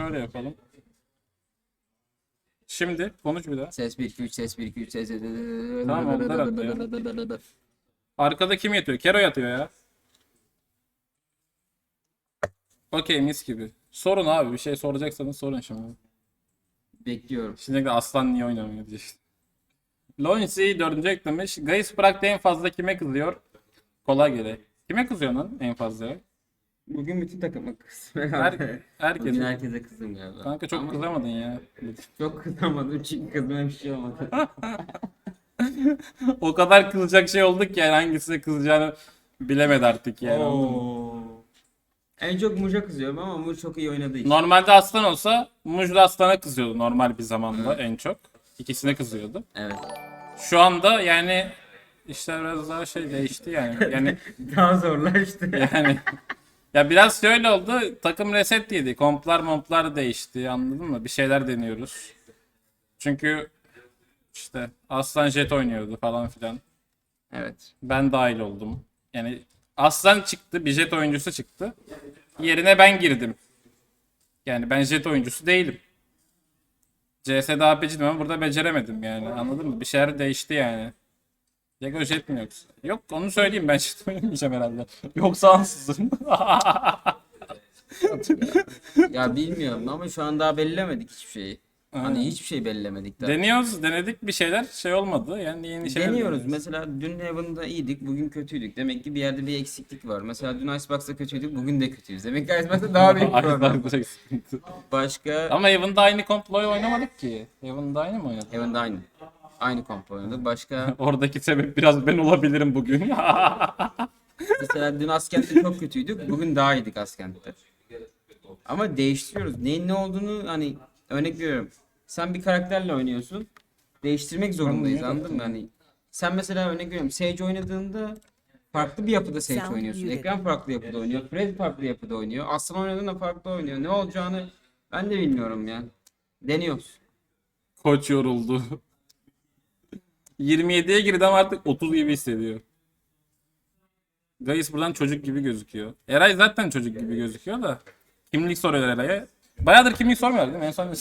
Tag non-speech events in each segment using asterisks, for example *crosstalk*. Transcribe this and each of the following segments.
şöyle yapalım. Şimdi konuş bir daha. Ses 1 2 3 ses 1 2 3 ses. Tamam, onlar attı Arkada kim yatıyor? Kero yatıyor ya. Okey mis gibi. Sorun abi bir şey soracaksanız sorun şimdi. Bekliyorum. Şimdi de Aslan niye oynamıyor diye işte. Loinsi dördüncü eklemiş. Gaius Prag'da en fazla kime kızıyor? Kolay gele. Kime kızıyor lan en fazla? Bugün bütün takıma kızdım. *laughs* Her, Bugün herkes. herkese kızdım galiba. Kanka çok Ama kızamadın ya. Çok kızamadım çünkü kızmaya bir şey olmadı. *laughs* o kadar kızacak şey olduk ki yani hangisine kızacağını bilemedi artık yani. Oo. En çok Muj'a kızıyorum ama Muj çok iyi oynadığı için. Normalde Aslan olsa Muj da Aslan'a kızıyordu normal bir zamanda en çok. İkisine kızıyordu. Evet. Şu anda yani işte biraz daha şey değişti yani. Yani *laughs* Daha zorlaştı. yani ya biraz şöyle oldu. Takım reset yedi. Komplar momplar değişti. Anladın mı? Bir şeyler deniyoruz. Çünkü işte Aslan Jet oynuyordu falan filan. Evet. Ben dahil oldum. Yani Aslan çıktı, bir jet oyuncusu çıktı. Yerine ben girdim. Yani ben jet oyuncusu değilim. CS'de AP'ciydim ama burada beceremedim yani. Anladın mı? Bir şeyler değişti yani. Lego jet mi yoksa? Yok onu söyleyeyim ben jet oynamayacağım herhalde. Yoksa ansızın. *laughs* Ya bilmiyorum ama şu an daha belirlemedik hiçbir şeyi. Hani Aynen. hiçbir şey belirlemedik daha. Deniyoruz, denedik bir şeyler. Şey olmadı. Yani yeni şeyler Deniyoruz. deniyoruz. Mesela dün Heaven'da iyiydik, bugün kötüydük. Demek ki bir yerde bir eksiklik var. Mesela dün Icebox'ta kötüydük, bugün de kötüyüz. Demek ki Icebox'ta daha *laughs* büyük problem. var. Başka Ama Evan'da aynı komployu oynamadık ki. Evan'da aynı mı oynadık? Heaven'da aynı. Aynı kompo oynadık. Başka *laughs* Oradaki sebep biraz ben olabilirim bugün. *laughs* mesela dün Askent'te çok kötüydük. Bugün daha iyiydik Askent'te. Ama değiştiriyoruz. Neyin ne olduğunu hani örnek veriyorum. Sen bir karakterle oynuyorsun. Değiştirmek zorundayız anladın mı? Hani sen mesela örnek veriyorum Sage oynadığında farklı bir yapıda Sage Sound oynuyorsun. muted. Ekran farklı yapıda oynuyor. Fred farklı yapıda oynuyor. Aslan oynadığında farklı oynuyor. Ne olacağını ben de bilmiyorum ya. Deniyoruz. Koç yoruldu. 27'ye girdi ama artık 30 gibi hissediyor. Gayis buradan çocuk gibi gözüküyor. Eray zaten çocuk gibi gözüküyor da. Kimlik soruyorlar Eray'a. Bayağıdır kimlik sormuyorlar değil mi? En son ne...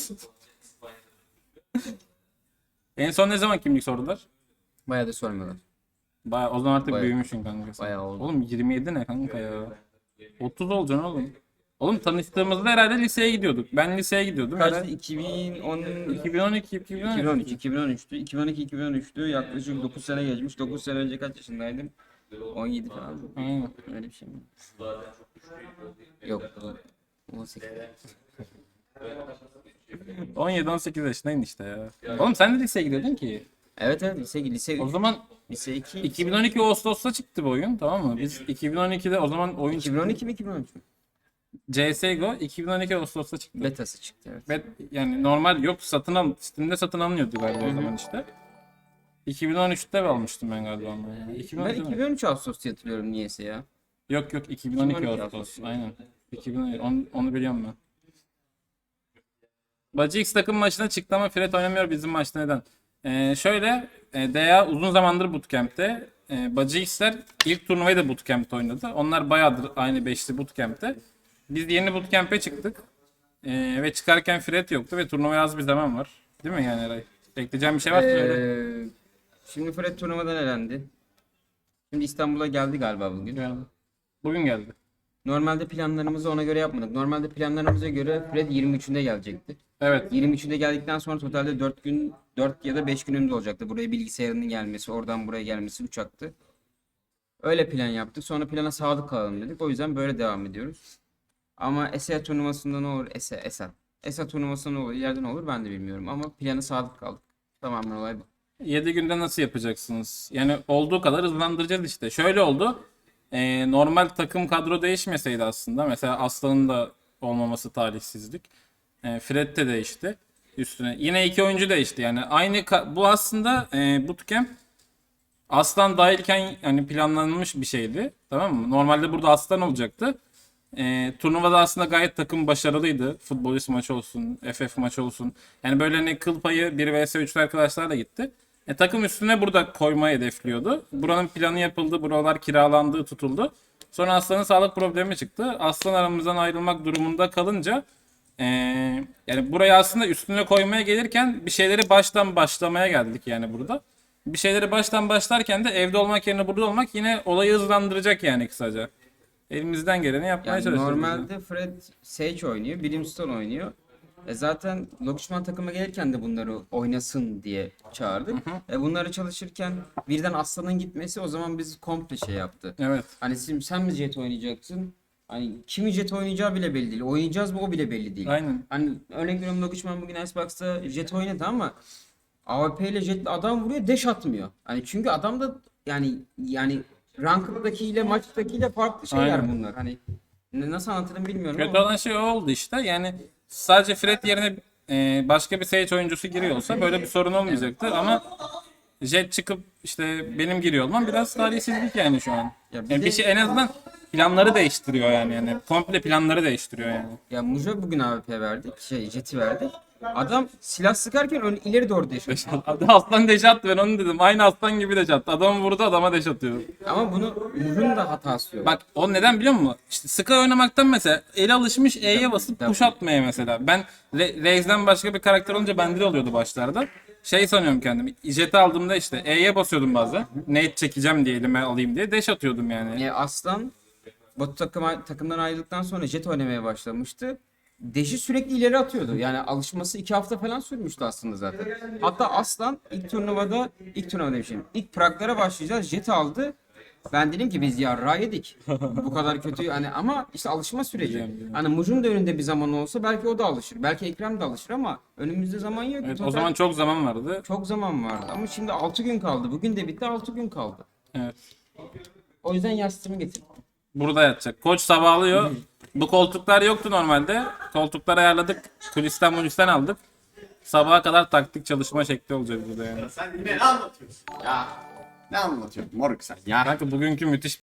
*laughs* en son ne zaman kimlik sordular? Bayağı da sormuyorlar. Bayağı, o zaman artık Bayağı. büyümüşsün kanka. sen. Bayağı oldu. Oğlum 27 ne kanka ya? 30 olacaksın oğlum. Oğlum tanıştığımızda herhalde liseye gidiyorduk. Ben liseye gidiyordum. Kaçtı? Herhalde 2010 2012, 2013. 2013, 2013'tü. 2012, 2013'tü. Yaklaşık 9 sene geçmiş. 9 sene önce kaç yaşındaydım? 17 falan. Aynen. Öyle bir şey mi? Yok. 18. 17-18 yaşındaydın işte ya. Oğlum sen de liseye gidiyordun ki. Evet evet lise lise O 3, zaman lise 2. 2012 Ağustos'ta çıktı bu oyun tamam mı? Biz 2012'de o zaman oyun çıktı. 2012 mi 2013 mü? CSGO 2012 Ağustos'ta çıktı. Betası çıktı evet. Ve yani normal yok satın al Steam'de satın alınıyordu galiba o zaman işte. 2013'te almıştım ben galiba onu. Yani. Ben 2013 mi? 2013 Ağustos diye hatırlıyorum niyeyse ya. Yok yok 2012, 2012 Ağustos. Ağustos. Aynen. 2012 onu, onu biliyorum ben. Bacı X takım maçına çıktı ama Fred oynamıyor bizim maçta neden? Ee, şöyle e, DA uzun zamandır bootcamp'te. E, Bacı X'ler ilk turnuvayı da bootcamp'te oynadı. Onlar bayağıdır aynı beşli bootcamp'te. Biz yeni bootcamp'e çıktık. E, ve çıkarken Fred yoktu ve turnuvaya az bir zaman var. Değil mi yani Eray? Ekleyeceğim bir şey var mı? Ee, şimdi Fred turnuvadan elendi. Şimdi İstanbul'a geldi galiba bugün. Yani Bugün geldi. Normalde planlarımızı ona göre yapmadık. Normalde planlarımıza göre Fred 23'ünde gelecekti. Evet. 23'ünde geldikten sonra totalde 4 gün 4 ya da 5 günümüz olacaktı. Buraya bilgisayarının gelmesi, oradan buraya gelmesi uçaktı. Öyle plan yaptık. Sonra plana sadık kalalım dedik. O yüzden böyle devam ediyoruz. Ama ESA turnuvasında ne olur? ESA, ESA. ESA turnuvasında ne olur? İleride ne olur ben de bilmiyorum. Ama plana sadık kaldık. Tamamen olay bu. 7 günde nasıl yapacaksınız? Yani olduğu kadar hızlandıracağız işte. Şöyle oldu. Ee, normal takım kadro değişmeseydi aslında. Mesela Aslan'ın da olmaması talihsizlik. Ee, Fred de değişti. Üstüne. Yine iki oyuncu değişti. Yani aynı bu aslında e, bootcamp Aslan dahilken hani planlanmış bir şeydi. Tamam mı? Normalde burada Aslan olacaktı. E, turnuvada aslında gayet takım başarılıydı. Futbolist maçı olsun, FF maçı olsun. Yani böyle hani kıl payı 1 vs 3 arkadaşlarla gitti. E, takım üstüne burada koymayı hedefliyordu. Buranın planı yapıldı, buralar kiralandı, tutuldu. Sonra Aslan'ın sağlık problemi çıktı. Aslan aramızdan ayrılmak durumunda kalınca Ee, yani buraya aslında üstüne koymaya gelirken bir şeyleri baştan başlamaya geldik yani burada. Bir şeyleri baştan başlarken de evde olmak yerine burada olmak yine olayı hızlandıracak yani kısaca. Elimizden geleni yapmaya Yani çalışıyoruz. normalde Fred Sage oynuyor, Brimstone oynuyor. E zaten Lokuşman takıma gelirken de bunları oynasın diye çağırdık. E bunları çalışırken birden Aslan'ın gitmesi o zaman biz komple şey yaptı. Evet. Hani sen, sen mi jet oynayacaksın? Hani kimin jet oynayacağı bile belli değil. Oynayacağız mı o bile belli değil. Aynen. Hani örnek veriyorum Lokuşman bugün Icebox'ta jet oynadı ama AWP ile jetle adam vuruyor deş atmıyor. Hani çünkü adam da yani yani ranked'dakiyle maçtakiyle farklı şeyler Aynen. bunlar. Hani ne- nasıl anlatırım bilmiyorum Kötü ama olan şey o oldu işte. Yani sadece Fred yerine e, başka bir Sage oyuncusu giriyor olsa böyle bir sorun olmayacaktı ama Jet çıkıp işte benim giriyor olmam biraz talihsizlik yani şu an. Ya bir Yani de- bir şey en azından planları değiştiriyor yani. yani komple planları değiştiriyor yani. ya Mujo bugün AWP verdik. Şey jeti verdik. Adam silah sıkarken ön, ileri doğru deş atıyor. Aslan deş attı ben onu dedim. Aynı aslan gibi deş attı. Adam vurdu adama deş atıyor. Ama bunu Mujo'nun da hatası yok. Bak o neden biliyor musun? İşte Sky oynamaktan mesela el alışmış E'ye basıp push atmaya mesela. Ben Re- Raze'den başka bir karakter olunca bende de oluyordu başlarda. Şey sanıyorum kendimi. Jet'i aldığımda işte E'ye basıyordum bazen. Nate çekeceğim diye elime alayım diye deş atıyordum yani. E, Aslan Batu takım, takımdan ayrıldıktan sonra jet oynamaya başlamıştı. Deşi sürekli ileri atıyordu. Yani alışması iki hafta falan sürmüştü aslında zaten. Hatta Aslan ilk turnuvada, ilk turnuva demişim. İlk Prag'lara başlayacağız. Jet aldı. Ben dedim ki biz yarra yedik. Bu kadar kötü hani ama işte alışma süreci. Hani Muj'un da önünde bir zaman olsa belki o da alışır. Belki Ekrem de alışır ama önümüzde zaman yok. Evet, o Total zaman çok zaman vardı. çok zaman vardı. Ama şimdi 6 gün kaldı. Bugün de bitti 6 gün kaldı. Evet. O yüzden yastığımı getirdim. Burada yatacak. Koç sabahlıyor. *laughs* Bu koltuklar yoktu normalde. Koltuklar ayarladık. Kulisten mulisten aldık. Sabaha kadar taktik çalışma şekli olacak burada yani. Sen yine ne anlatıyorsun? Ya ne anlatıyorsun moruk sen ya? Kanka bugünkü müthiş